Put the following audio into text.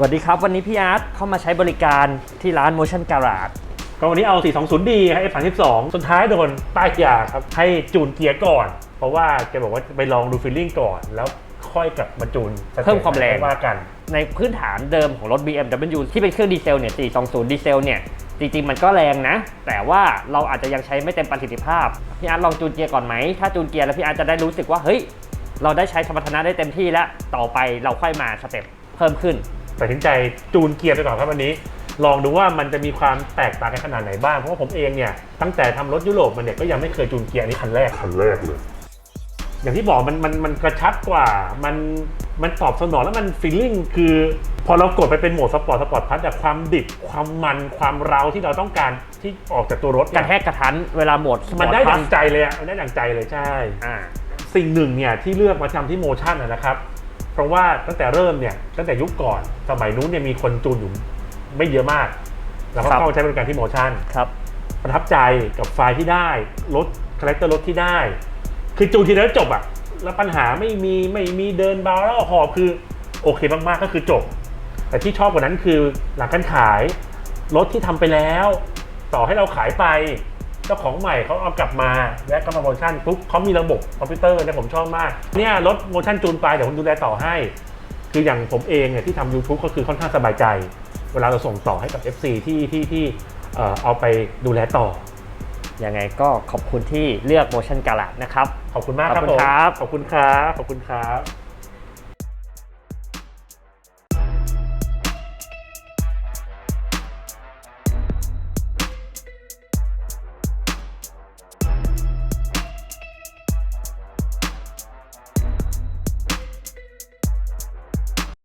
สวัสดีครับ วันนี้พี่อาร์ตเข้ามาใช้บริการที่ร้าน Motion Garage ก็วันนี้เอา 420D ครับ F32 สุดท้ายโดนป้ายยาครับ ให้จูนเกียร์ก่อน เพราะว่าแกบอกว่าไปลองดูฟีลลิ่งก่อน แล้วค่อยกลับมาจูนสตจเพิ่มความแรงว่ากัน ในพื้นฐานเดิมของรถ BMW ที่เป็นเครื่องดีเซลเนี่ย 420 ดีเซลเนี่ยจริงๆมันก็แรงนะ แต่ว่าเราอาจจะยังใช้ไม่เต็มประสิทธิภาพ พี่อาร์ตลองจูนเกียร์ก่อนไหม ถ้าจูนเกียร์แล้วพี่อาร์ตจะได้รู้สึกว่าเฮ้ยเราได้ใช้สมรรถนะได้เต็มที่แล้วต่อไปเราค่อยมาสเต็ปเพิ่มขึ้น ตัดสินใจจูนเกียร์ไปก่อนครับวันนี้ ลองดูว่ามันจะมีความแตกต่างกันขนาดไหนบ้าง เพราะว่าผมเองเนี่ยตั้งแต่ทำรถยุโรปมาเนี่ยก็ยังไม่เคยจูนเกียร์อันนี้คันแรกคันแรกเลย อย่างที่บอกมันมันมันกระชับกว่ามันมันตอบสนองแล้วมันฟีลลิ่งคือพอเรากดไปเป็นโหมดสปอร์ตสปอร์ตพัทแต่ความดิบความมันความเร้าที่เราต้องการที่ออกจากตัวรถกระแทกกระทันเวลาโหมดมันได้ Sport ดั Plus งใจเลยอะมันได้ดังใจเลยใช่อ่าสิ่งหนึ่งเนี่ยที่เลือกมาทำที่โมชั่นนะนะครับ เพราะว่าตั้งแต่เริ่มเนี่ยตั้งแต่ยุคก่อนสมัยนู้นเนี่ยมีคนจูนอยู่ไม่เยอะมาก แล้วก็ครับเข้ามาใช้บริการที่โมชั่นครับประทับใจกับไฟล์ที่ได้รถคาแรคเตอร์รถที่ได้ คือจูนทีเดียวจบอะแล้วปัญหาไม่มีไม่มีเดินเบาแล้วหอบคือโอเคมากๆก็คือจบ แต่ที่ชอบกว่านั้นคือหลังการขายรถที่ทำไปแล้ว ต่อให้เราขายไป เจ้าของใหม่เขาเอากลับมาและก็มาโมชั่นปุ๊บเขามีระบบคอมพิวเตอร์เนี่ยผมชอบมากเนี่ยรถโมชั่นจูนไปเดี๋ยวผมดูแลต่อให้ คืออย่างผมเองเนี่ยที่ทำ YouTube ก็คือค่อนข้างสบายใจ เวลาเราส่งต่อให้กับ FC ที่ที่ที่เอ่อเอาไปดูแลต่อยังไงก็ขอบคุณที่เลือก Motion Garage นะครับ ขอบคุณมากครับขอบคุณครับผมขอบคุณครับขอบคุณครับ